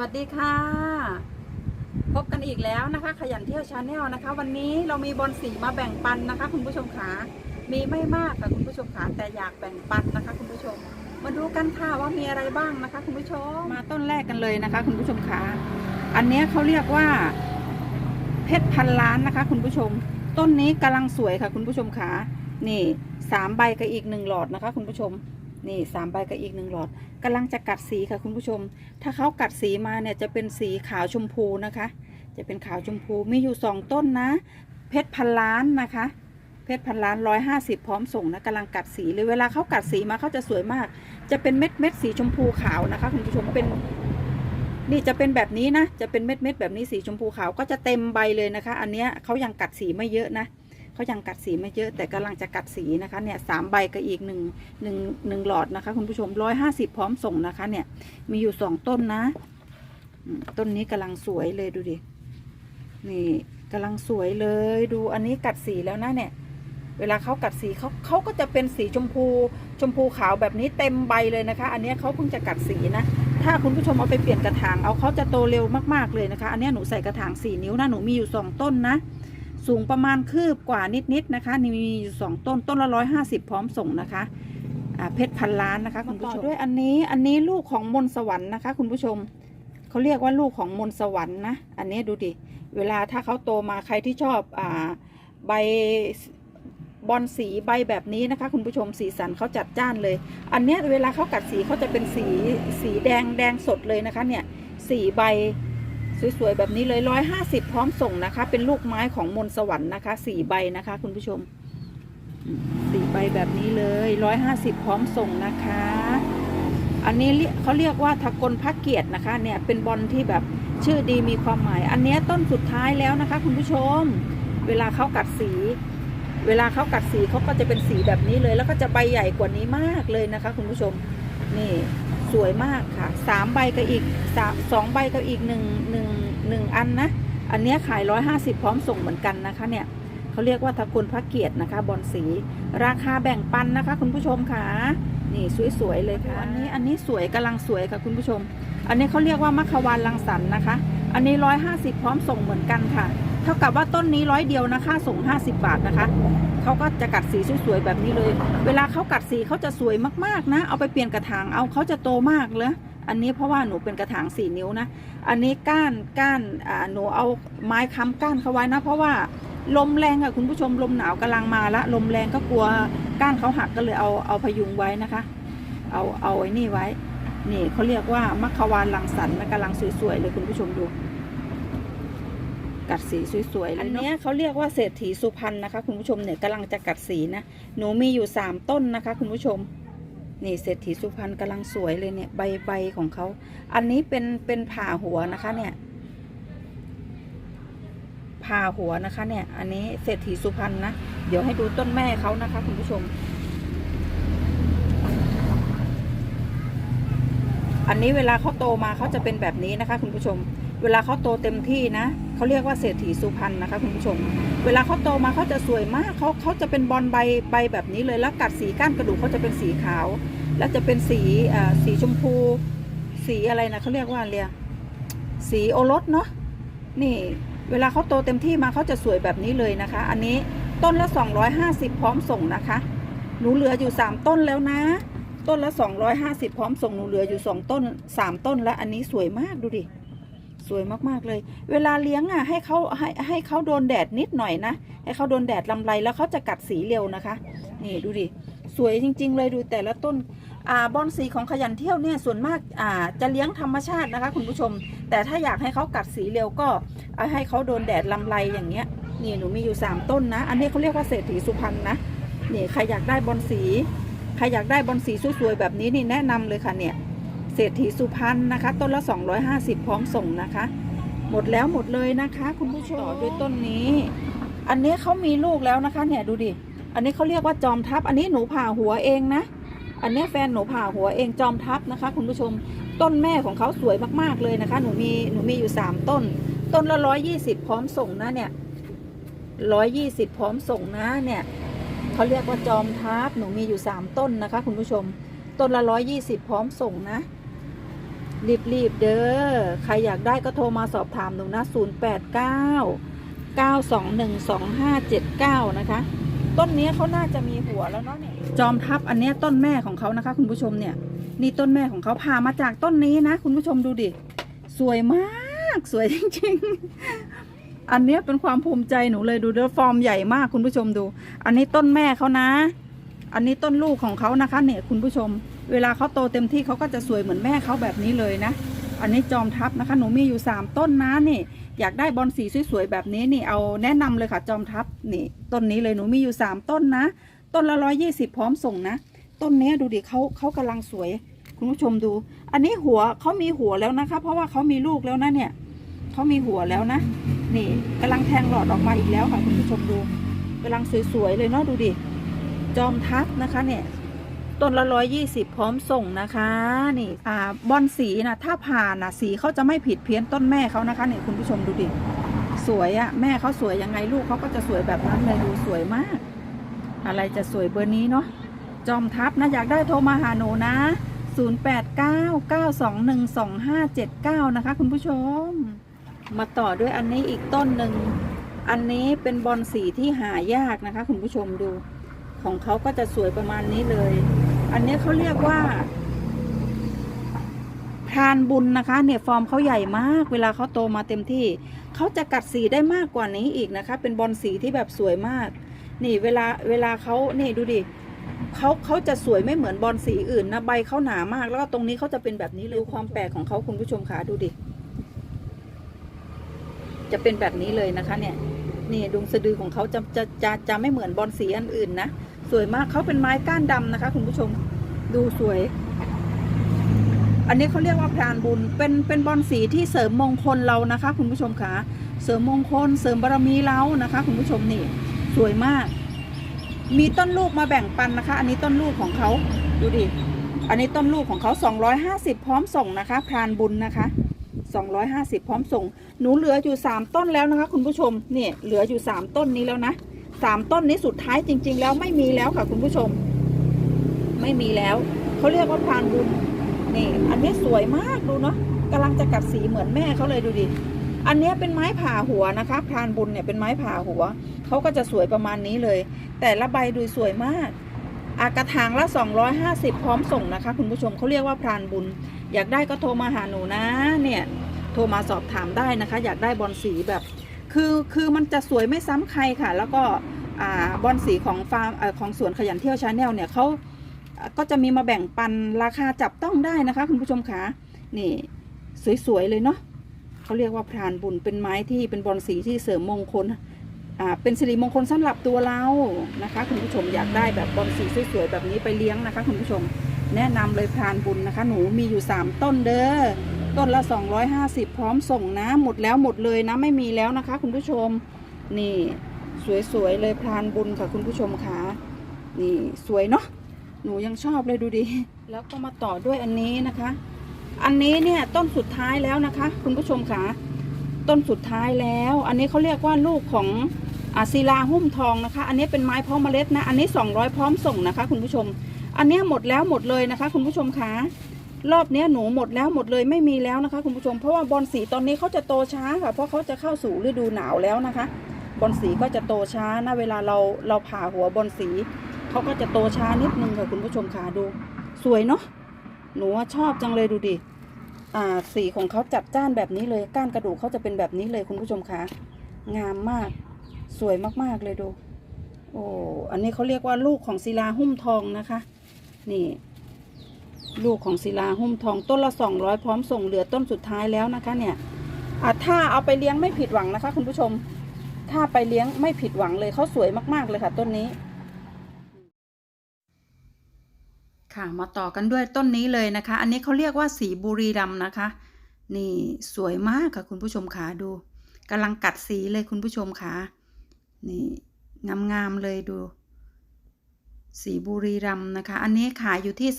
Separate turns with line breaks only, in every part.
วัสดีค่ะ พบกันอีกแล้วนะคะ ขยันเที่ยวชาแนลนะคะ วันนี้เรามีบอลสีมาแบ่งปันนะคะ คุณผู้ชมขามีไม่มากค่ะคุณผู้ชมขาแต่อยากแบ่งปันนะคะ คุณผู้ชม มาดูกันค่ะว่ามีอะไรบ้างนะคะ คุณผู้ชมมาต้นแรกกันเลยนะคะ คุณผู้ชมขาอันนี้เขาเรียกว่า เพชรพันล้านนะคะ คุณผู้ชม ต้นนี้กำลังสวยค่ะ คุณผู้ชมขานี่สามใบกับอีกหนึ่งหลอดนะคะ คุณผู้ชม นี่สามใบกับอีกหนึ่งหลอดกำลังจะกัดสีค่ะคุณผู้ชม ถ้าเขากัดสีมาเนี่ยจะเป็นสีขาวชมพูนะคะ จะเป็นขาวชมพูมีอยู่สองต้นนะ เพชรพันล้านนะคะ เพชรพันล้านร้อยห้าสิบพร้อมส่งนะกำลังกัดสีเลยเวลาเขากัดสีมาเขาจะสวยมาก จะเป็นเม็ดเม็ดสีชมพูขาวนะคะ คุณผู้ชมเป็นนี่จะเป็นแบบนี้นะ จะเป็นเม็ดเม็ดแบบนี้สีชมพูขาวก็จะเต็มใบเลยนะคะ อันเนี้ยเขายังกัดสีไม่เยอะนะ เขายังกัดสีไม่เยอะแต่กำลังจะกัดสีนะคะเนี่ยสามใบกับอีกหนึ่งหนึ่งหนึ่งหลอดนะคะ คุณผู้ชมร้อยห้าสิบพร้อมส่งนะคะ เนี่ย มีอยู่สองต้นนะต้นนี้กำลังสวยเลยดูดินี่กำลังสวยเลยดูอันนี้กัดสีแล้วนะเนี่ย เวลาเขากัดสีเขาเขาก็จะเป็นสีชมพู ชมพูขาวแบบนี้เต็มใบเลยนะคะ อันนี้เขาเพิ่งจะกัดสีนะถ้าคุณผู้ชมเอาไปเปลี่ยนกระถางเอาเขาจะโตเร็วมากๆเลยนะคะ อันนี้หนูใส่กระถางสี่นิ้วนะหนูมีอยู่สองต้นนะ สูงประมาณคืบกว่านิดๆนะคะ นี่มีอยู่สองต้นต้นละร้อยห้าสิบพร้อมส่งนะคะอ่าเพชรพันล้านนะคะคุณผู้ชมด้วยอันนี้อันนี้ลูกของมนต์สวรรค์นะคะ คุณผู้ชมเขาเรียกว่าลูกของมนต์สวรรค์นะ อันนี้ดูดิ เวลาถ้าเขาโตมาใครที่ชอบอ่าใบบอลสีใบแบบนี้นะคะ คุณผู้ชมสีสันเขาจัดจ้านเลย อันเนี้ยเวลาเขากัดสีเขาจะเป็นสีสีแดงแดงสดเลยนะคะเนี่ยสีใบ สวยๆแบบนี้เลยร้อยห้าสิบพร้อมส่งนะคะ เป็นลูกไม้ของมนต์สวรรค์นะคะสี่ใบนะคะ คุณผู้ชมสี่ใบแบบนี้เลยร้อยห้าสิบพร้อมส่งนะคะ อันนี้เขาเรียกว่าทกลพระเกียรตินะคะ เนี่ยเป็นบอลที่แบบชื่อดีมีความหมาย อันนี้ต้นสุดท้ายแล้วนะคะ คุณผู้ชม เวลาเขากัดสี เวลาเขากัดสีเขาก็จะเป็นสีแบบนี้เลย แล้วก็จะใบใหญ่กว่านี้มากเลยนะคะ คุณผู้ชม นี่สวยมากค่ะสามใบกับอีกสสองใบกับอีกหนึ่งหนึ่งหนึ่งอันนะ อันเนี้ยขายร้อยห้าสิบพร้อมส่งเหมือนกันนะคะเนี่ยเขาเรียกว่าทกุลพระเกียรตินะคะ บอลสี ราคาแบ่งปันนะคะ คุณผู้ชมค่ะ นี่สวยๆเลยค่ะ อันนี้อันนี้สวยกำลังสวยค่ะคุณผู้ชม อันนี้เขาเรียกว่ามัควานลังสรรค์นะคะ อันนี้ร้อยห้าสิบพร้อมส่งเหมือนกันค่ะ เท่ากับว่าต้นนี้ร้อยเดียวนะคะส่งห้าสิบบาทนะคะ เขาก็จะกัดสีสวยๆแบบนี้เลย เวลาเขากัดสีเขาจะสวยมากๆนะ เอาไปเปลี่ยนกระถางเอาเขาจะโตมากเลยอันนี้เพราะว่าหนูเป็นกระถางสี่นิ้วนะ อันนี้ก้านก้านอ่าหนูเอาไม้ค้ำก้านเขาไว้นะ เพราะว่าลมแรงอะคุณผู้ชมลมหนาวกำลังมาละลมแรงก็กลัวก้านเขาหักก็เลยเอาเอาพยุงไว้นะคะ เอาเอาไอ้นี่ไว้ นี่เขาเรียกว่ามัคควานลังสรรค์นกำลังสวยๆเลยคุณผู้ชมดู กัดสีสวยๆเลยอันเนี้ยเขาเรียกว่าเศรษฐีสุพรรณนะคะ คุณผู้ชมเนี่ยกำลังจะกัดสีนะ หนูมีอยู่สามต้นนะคะ คุณผู้ชม นี่เศรษฐีสุพรรณกำลังสวยเลยเนี่ยใบใบของเขา อันนี้เป็นเป็นผ่าหัวนะคะเนี่ย ผ่าหัวนะคะเนี่ย อันนี้เศรษฐีสุพรรณนะ เดี๋ยวให้ดูต้นแม่เขานะคะ คุณผู้ชม อันนี้เวลาเขาโตมาเขาจะเป็นแบบนี้นะคะ คุณผู้ชม เวลาเขาโตเต็มที่นะเขาเรียกว่าเศรษฐีสุพรรณนะคะคุณผู้ชม เวลาเขาโตมาเขาจะสวยมากเขาเขาจะเป็นบอลใบใบแบบนี้เลยแล้วกัดสีก้านกระดูกเขาจะเป็นสีขาว แล้วจะเป็นสีสีชมพู สีอะไรนะเขาเรียกว่าเรียสีโอรสเนาะนี่เวลาเขาโตเต็มที่มาเขาจะสวยแบบนี้เลยนะคะ อันนี้ต้นละ 250 พร้อมส่งนะคะ หนูเหลืออยู่ 3 ต้นแล้วนะ ต้นละ 250 พร้อมส่งหนูเหลืออยู่ 2 ต้น 3 ต้นแล้วอันนี้สวยมากดูดิ สวยมากๆเลย เวลาเลี้ยงอะให้เขาให้ให้เขาโดนแดดนิดหน่อยนะ ให้เขาโดนแดดลำไรแล้วเขาจะกัดสีเร็วนะคะ นี่ดูดิ สวยจริง ๆ เลยดูแต่ละต้นอ่าบอนสีของขยันเที่ยวเนี่ยส่วนมากอ่าจะเลี้ยงธรรมชาตินะคะ คุณผู้ชม แต่ถ้าอยากให้เขากัดสีเร็วก็ให้เขาโดนแดดลำไรอย่างเงี้ย นี่หนูมีอยู่ 3 ต้นนะ อันนี้เขาเรียกว่าเศรษฐีสุพรรณนะนี่ใครอยากได้บอนสีใครอยากได้บอนสีสวยๆแบบนี้นี่แนะนำเลยค่ะเนี่ย เศรษฐีสุพรรณนะคะ ต้นละ 250 พร้อมส่งนะคะ หมดแล้วหมดเลยนะคะ คุณผู้ชมต่อด้วยต้นนี้ อันนี้เขามีลูกแล้วนะคะ เนี่ยดูดิ อันนี้เขาเรียกว่าจอมทัพ อันนี้หนูผ่าหัวเองนะ อันนี้แฟนหนูผ่าหัวเองจอมทัพนะคะ คุณผู้ชม ต้นแม่ของเขาสวยมากๆเลยนะคะ หนูมีหนูมีอยู่สามต้น ต้นละร้อยยี่สิบพร้อมส่งนะเนี่ยร้อยยี่สิบพร้อมส่งนะเนี่ยเขาเรียกว่าจอมทัพ หนูมีอยู่สามต้นนะคะ คุณผู้ชมต้นละร้อยยี่สิบพร้อมส่งนะ รีบๆเด้อ ใครอยากได้ก็โทรมาสอบถามหนูนะ 089 921 2579 นะคะ ต้นนี้เขาน่าจะมีหัวแล้วเนาะเนี่ยจอมทัพอันนี้ต้นแม่ของเขานะคะ คุณผู้ชมเนี่ย นี่ต้นแม่ของเขาพามาจากต้นนี้นะ คุณผู้ชมดูดิ สวยมากสวยจริง ๆ อันนี้เป็นความภูมิใจหนูเลยดูเด้อฟอร์มใหญ่มากคุณผู้ชมดู อันนี้ต้นแม่เขานะ อันนี้ต้นลูกของเขานะคะ เนี่ยคุณผู้ชม เวลาเขาโตเต็มที่เขาก็จะสวยเหมือนแม่เขาแบบนี้เลยนะ อันนี้จอมทัพนะคะ หนูมีอยู่สามต้นนะนี่ อยากได้บอลสีสวยๆแบบนี้นี่เอาแนะนำเลยค่ะจอมทัพนี่ต้นนี้เลยหนูมีอยู่สามต้นนะ ต้นละร้อยยี่สิบพร้อมส่งนะ ต้นนี้ดูดิเขาเขากำลังสวย คุณผู้ชมดู อันนี้หัวเขามีหัวแล้วนะคะ เพราะว่าเขามีลูกแล้วนะเนี่ยเขามีหัวแล้วนะ นี่กำลังแทงหลอดออกมาอีกแล้วค่ะคุณผู้ชมดูกำลังสวยๆเลยเนาะดูดิจอมทัพนะคะเนี่ย ต้นละร้อยยี่สิบพร้อมส่งนะคะนี่อ่าบอลสีนะถ้าผ่านนะสีเขาจะไม่ผิดเพี้ยนต้นแม่เขานะคะนี่คุณผู้ชมดูดิสวยอะแม่เขาสวยยังไงลูกเขาก็จะสวยแบบนั้นเลยดูสวยมาก อะไรจะสวยเบอร์นี้เนาะจอมทัพนะอยากได้โทรมาหาหนูนะ 0899212579 นะคะ คุณผู้ชม มาต่อด้วยอันนี้อีกต้นหนึ่งอันนี้เป็นบอลสีที่หายากนะคะ คุณผู้ชมดู ของเขาก็จะสวยประมาณนี้เลย อันนี้เขาเรียกว่าพรานบุญนะคะ เนี่ยฟอร์มเขาใหญ่มาก เวลาเขาโตมาเต็มที่ เขาจะกัดสีได้มากกว่านี้อีกนะคะ เป็นบอลสีที่แบบสวยมาก นี่เวลาเวลาเขานี่ดูดิเขาเขาจะสวยไม่เหมือนบอลสีอื่นนะใบเขาหนามาก แล้วก็ตรงนี้เขาจะเป็นแบบนี้เลยความแปลกของเขาคุณผู้ชมคะดูดิ จะเป็นแบบนี้เลยนะคะ เนี่ยนี่ดวงสะดือของเขาจะจะจะจะไม่เหมือนบอลสีอันอื่นนะ สวยมากเขาเป็นไม้ก้านดำนะคะ คุณผู้ชมดูสวย อันนี้เขาเรียกว่าพรานบุญเป็นเป็นบอลสีที่เสริมมงคลเรานะคะ คุณผู้ชมคะเสริมมงคล เสริมบารมีเรานะคะ คุณผู้ชมนี่ สวยมาก มีต้นลูกมาแบ่งปันนะคะ อันนี้ต้นลูกของเขาดูดิอันนี้ต้นลูกของเขา 250 พร้อมส่งนะคะพรานบุญนะคะ250 พร้อมส่ง หนูเหลืออยู่ 3 ต้นแล้วนะคะ คุณผู้ชมเนี่ยเหลืออยู่ 3 ต้นนี้แล้วนะ สามต้นนี้สุดท้ายจริง ๆ แล้วไม่มีแล้วค่ะคุณผู้ชม ไม่มีแล้วเขาเรียกว่าพรานบุญนี่อันนี้สวยมากดูเนาะกำลังจะกัดสีเหมือนแม่เขาเลยดูดิอันนี้เป็นไม้ผ่าหัวนะคะพรานบุญเนี่ยเป็นไม้ผ่าหัวเขาก็จะสวยประมาณนี้เลย แต่ละใบดูสวยมาก อากระถางละ 250 พร้อมส่งนะคะ คุณผู้ชมเขาเรียกว่าพรานบุญ อยากได้ก็โทรมาหาหนูนะเนี่ยโทรมาสอบถามได้นะคะ อยากได้บอลสีแบบ คือคือมันจะสวยไม่ซ้ำใครค่ะ แล้วก็บอลสีของฟาร์มของสวนขยันเที่ยวชาแนลเนี่ยเขาก็จะมีมาแบ่งปันราคาจับต้องได้นะคะ คุณผู้ชมคะนี่สวยๆเลยเนาะเขาเรียกว่าพรานบุญเป็นไม้ที่เป็นบอลสีที่เสริมมงคลอ่าเป็นสิริมงคลสำหรับตัวเรานะคะ คุณผู้ชมอยากได้แบบบอลสีสวยๆแบบนี้ไปเลี้ยงนะคะ คุณผู้ชมแนะนำเลยพรานบุญนะคะ หนูมีอยู่ 3 ต้นเด้อ ต้นละ 250 พร้อมส่งนะ หมดแล้วหมดเลยนะไม่มีแล้วนะคะ คุณผู้ชมนี่สวยๆเลยพรานบุญค่ะคุณผู้ชมค่ะนี่สวยเนาะหนูยังชอบเลยดูดิแล้วก็มาต่อด้วยอันนี้นะคะ อันนี้เนี่ยต้นสุดท้ายแล้วนะคะ คุณผู้ชมค่ะต้นสุดท้ายแล้ว อันนี้เขาเรียกว่าลูกของอาศิลาหุ้มทองนะคะ อันนี้เป็นไม้เพาะเมล็ดนะ อันนี้ 200 พร้อมส่งนะคะ คุณผู้ชม อันนี้หมดแล้วหมดเลยนะคะ คุณผู้ชมคะ รอบเนี้ยหนูหมดแล้วหมดเลยไม่มีแล้วนะคะคุณผู้ชมเพราะว่าบอลสีตอนนี้เขาจะโตช้าค่ะ เพราะเขาจะเข้าสู่ฤดูหนาวแล้วนะคะ บอลสีก็จะโตช้านะเวลาเราเราผ่าหัวบอลสีเขาก็จะโตช้านิดนึงค่ะคุณผู้ชมค่ะดู สวยเนาะหนูชอบจังเลยดูดิอ่าสีของเขาจัดจ้านแบบนี้เลยก้านกระดูกเขาจะเป็นแบบนี้เลยคุณผู้ชมค่ะงามมากสวยมากๆเลยดู โอ้อันนี้เขาเรียกว่าลูกของศิลาหุ้มทองนะคะ นี่ ลูกของศิลาหุ้มทองต้นละสองร้อยพร้อมส่งเหลือต้นสุดท้ายแล้วนะคะเนี่ยถ้าเอาไปเลี้ยงไม่ผิดหวังนะคะ คุณผู้ชม ถ้าไปเลี้ยงไม่ผิดหวังเลยเขาสวยมากๆเลยค่ะ ต้นนี้ ค่ะมาต่อกันด้วยต้นนี้เลยนะคะ อันนี้เขาเรียกว่าสีบุรีรัมนะคะ นี่สวยมากค่ะ คุณผู้ชมขาดูกำลังกัดสีเลยคุณผู้ชมขานี่งามๆเลยดู สีบุรีรัมนะคะ อันนี้ขายอยู่ที่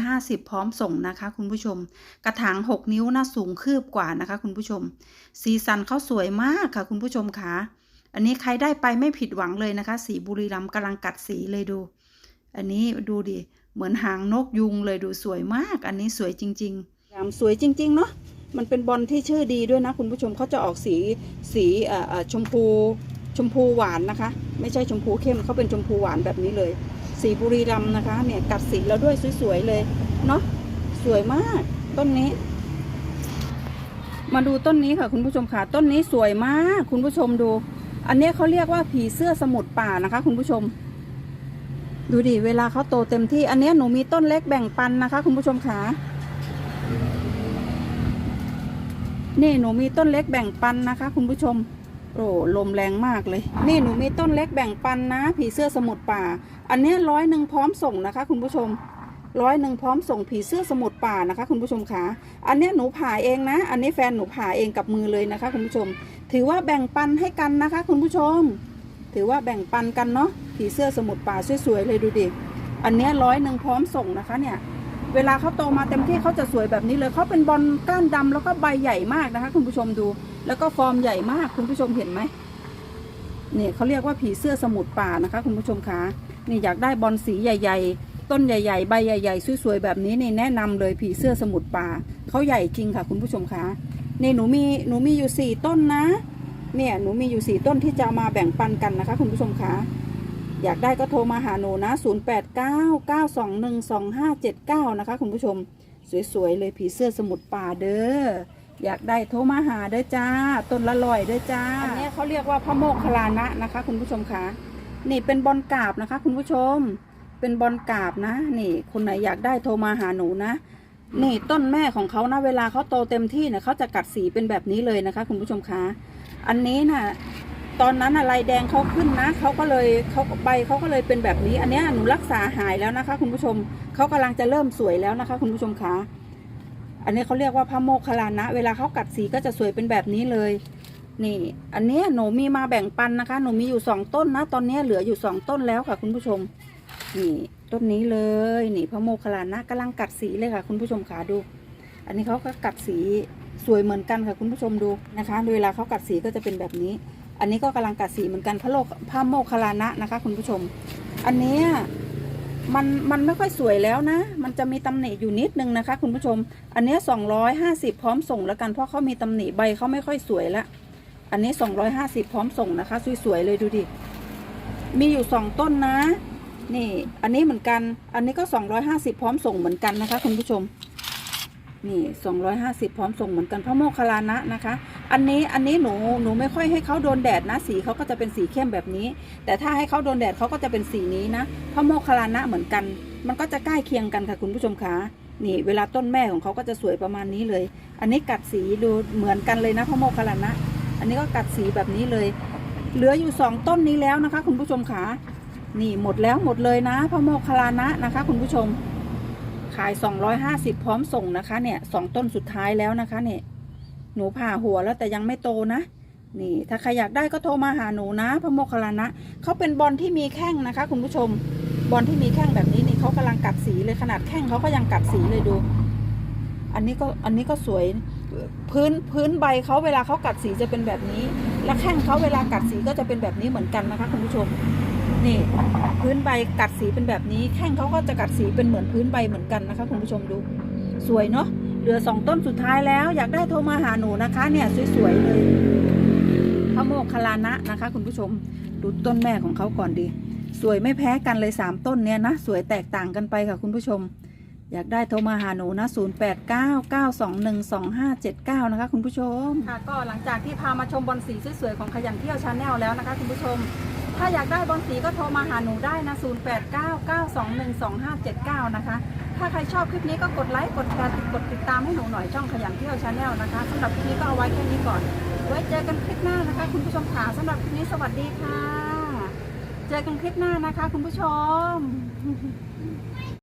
350 พร้อมส่งนะคะ คุณผู้ชม กระถาง 6 นิ้วนะสูงคืบกว่านะคะ คุณผู้ชม สีสันเขาสวยมากค่ะ คุณผู้ชมคะอันนี้ใครได้ไปไม่ผิดหวังเลยนะคะ สีบุรีรัมกำลังกัดสีเลยดู อันนี้ดูดิ เหมือนหางนกยุงเลยดูสวยมาก อันนี้สวยจริงๆสวยจริง ๆ เนาะ มันเป็นบอลที่ชื่อดีด้วยนะ คุณผู้ชมเขาจะออกสีสีชมพูชมพูหวานนะคะ ไม่ใช่ชมพูเข้มเขาเป็นชมพูหวานแบบนี้เลย สีบุรีรัมนะคะเนี่ยกัดสีแล้วด้วยสวยๆเลยเนาะสวยมากต้นนี้ มาดูต้นนี้ค่ะคุณผู้ชมค่ะต้นนี้สวยมากคุณผู้ชมดู อันเนี้ยเขาเรียกว่าผีเสื้อสมุทรป่านะคะ คุณผู้ชม ดูดิเวลาเขาโตเต็มที่ อันเนี้ยหนูมีต้นเล็กแบ่งปันนะคะ คุณผู้ชมค่ะนี่หนูมีต้นเล็กแบ่งปันนะคะ คุณผู้ชม โอ้ลมแรงมากเลย นี่หนูมีต้นเล็กแบ่งปันนะ ผีเสื้อสมุทรป่า อันนี้ร้อยหนึ่งพร้อมส่งนะคะ คุณผู้ชมร้อยหนึ่งพร้อมส่งผีเสื้อสมุทรป่านะคะ คุณผู้ชมคะอันนี้หนูผ่าเองนะ อันนี้แฟนหนูผ่าเองกับมือเลยนะคะ คุณผู้ชม ถือว่าแบ่งปันให้กันนะคะ คุณผู้ชม ถือว่าแบ่งปันกันเนาะผีเสื้อสมุทรป่าสวยๆเลยดูดิอันนี้ร้อยหนึ่งพร้อมส่งนะคะเนี่ยเวลาเขาโตมาเต็มที่เขาจะสวยแบบนี้เลยเขาเป็นบอลก้านดำแล้วก็ใบใหญ่มากนะคะ คุณผู้ชมดู แล้วก็ฟอร์มใหญ่มากคุณผู้ชมเห็นไหมเนี่ยเขาเรียกว่าผีเสื้อสมุทรป่านะคะ คุณผู้ชมคะนี่อยากได้บอลสีใหญ่ ๆ ต้นใหญ่ๆ ใบใหญ่ๆ สวยๆ แบบนี้นี่แนะนำเลยผีเสื้อสมุทรป่าเขาใหญ่จริงค่ะ คุณผู้ชมคะนี่หนูมีหนูมีอยู่สี่ต้นนะ เนี่ยหนูมีอยู่สี่ต้นที่จะมาแบ่งปันกันนะคะ คุณผู้ชมคะอยากได้ก็โทรมาหาหนูนะ 0899212579 นะคะ คุณผู้ชม สวยๆ เลยผีเสื้อสมุทรป่าเด้อ อยากได้โทรมาหาเด้อจ้า ต้นละลอยเด้อจ้า อันนี้เขาเรียกว่าพระโมคคลานะนะคะ คุณผู้ชมคะนี่เป็นบอลกาบนะคะ คุณผู้ชม เป็นบอลกาบนะ นี่คนไหนอยากได้โทรมาหาหนูนะ นี่ต้นแม่ของเขานะเวลาเขาโตเต็มที่เนี่ยเขาจะกัดสีเป็นแบบนี้เลยนะคะ คุณผู้ชมคะอันนี้น่ะตอนนั้นอะไรแดงเขาขึ้นนะเขาก็เลยเขาใบเขาก็เลยเป็นแบบนี้ อันนี้หนูรักษาหายแล้วนะคะ คุณผู้ชมเขากำลังจะเริ่มสวยแล้วนะคะ คุณผู้ชมคะ อันนี้เขาเรียกว่าพระโมคคัลลานะ เวลาเขากัดสีก็จะสวยเป็นแบบนี้เลย นี่ อันนี้หนูมีมาแบ่งปันนะคะ หนูมีอยู่สองต้นนะ ตอนนี้เหลืออยู่สองต้นแล้วค่ะ คุณผู้ชม นี่ต้นนี้เลย นี่พระโมคคัลลานะกำลังกัดสีเลยค่ะ คุณผู้ชมขาดู อันนี้เขาก็กัดสีสวยเหมือนกันค่ะ คุณผู้ชมดูนะคะ เวลาเขากัดสีก็จะเป็นแบบนี้ อันนี้ก็กำลังกัดสีเหมือนกันพระโลกพระโมคคัลลานะนะคะ คุณผู้ชม อันนี้ มันมันไม่ค่อยสวยแล้วนะ มันจะมีตำหนิอยู่นิดนึงนะคะ คุณผู้ชม อันเนี้สองร้อยห้าสิบพร้อมส่งแล้วกันเพราะเขามีตำหนิใบเขาไม่ค่อยสวยละ อันนี้สองร้อยห้าสิบพร้อมส่งนะคะ สวยๆเลยดูดิ มีอยู่สองต้นนะ นี่ อันนี้เหมือนกัน อันนี้ก็สองร้อยห้าสิบพร้อมส่งเหมือนกันนะคะ คุณผู้ชม นี่สองร้อยห้าสิบพร้อมส่งเหมือนกันพระโมคคัลลานะนะคะ อันนี้อันนี้หนูหนูไม่ค่อยให้เขาโดนแดดนะ สีเขาก็จะเป็นสีเข้มแบบนี้ แต่ถ้าให้เขาโดนแดดเขาก็จะเป็นสีนี้นะพระโมคคัลลานะเหมือนกัน มันก็จะใกล้เคียงกันค่ะคุณผู้ชมคะนี่เวลาต้นแม่ของเขาก็จะสวยประมาณนี้เลย อันนี้กัดสีดูเหมือนกันเลยนะพระโมคคัลลานะ อันนี้ก็กัดสีแบบนี้เลย เหลืออยู่สองต้นนี้แล้วนะคะ คุณผู้ชมคะนี่หมดแล้วหมดเลยนะพระโมคคัลลานะนะคะ คุณผู้ชมขาย 250 พร้อมส่งนะคะเนี่ยสองต้นสุดท้ายแล้วนะคะเนี่ย หนูผ่าหัวแล้วแต่ยังไม่โตนะ นี่ ถ้าใครอยากได้ก็โทรมาหาหนูนะ พระโมคคัลลานะเขาเป็นบอลที่มีแข้งนะคะ คุณผู้ชม บอลที่มีแข้งแบบนี้นี่เขากำลังกัดสีเลยขนาดแข้งเขาก็ยังกัดสีเลยดู อันนี้ก็อันนี้ก็สวยพื้นพื้นใบเขาเวลาเขากัดสีจะเป็นแบบนี้ และแข้งเขาเวลากัดสีก็จะเป็นแบบนี้เหมือนกันนะคะ คุณผู้ชม นี่พื้นใบกัดสีเป็นแบบนี้ แข้งเขาก็จะกัดสีเป็นเหมือนพื้นใบเหมือนกันนะคะ คุณผู้ชมดู สวยเนาะ เหลือสองต้นสุดท้ายแล้ว อยากได้โทรมาหาหนูนะคะ เนี่ยสวยๆเลยพระโมคคัลลานะนะคะ คุณผู้ชมดูต้นแม่ของเขาก่อนดี สวยไม่แพ้กันเลยสามต้นเนี่ยนะ สวยแตกต่างกันไปค่ะคุณผู้ชม อยากได้โทรมาหาหนูนะ0899212579 นะคะ คุณผู้ชมค่ะก็หลังจากที่พามาชมบอลสีสวยๆของขยันเที่ยวชาแนลแล้วนะคะ คุณผู้ชม ถ้าอยากได้บอลสีก็โทรมาหาหนูได้นะ 0899212579 นะคะ ถ้าใครชอบคลิปนี้ก็กดไลค์ กดแชร์กดติดตามให้หนูหน่อยช่องขยันเที่ยวชาแนลนะคะสำหรับคลิปนี้ก็เอาไว้แค่นี้ก่อน ไว้เจอกันคลิปหน้านะคะ คุณผู้ชมค่ะสำหรับคลิปนี้สวัสดีค่ะ เจอกันคลิปหน้านะคะ คุณผู้ชม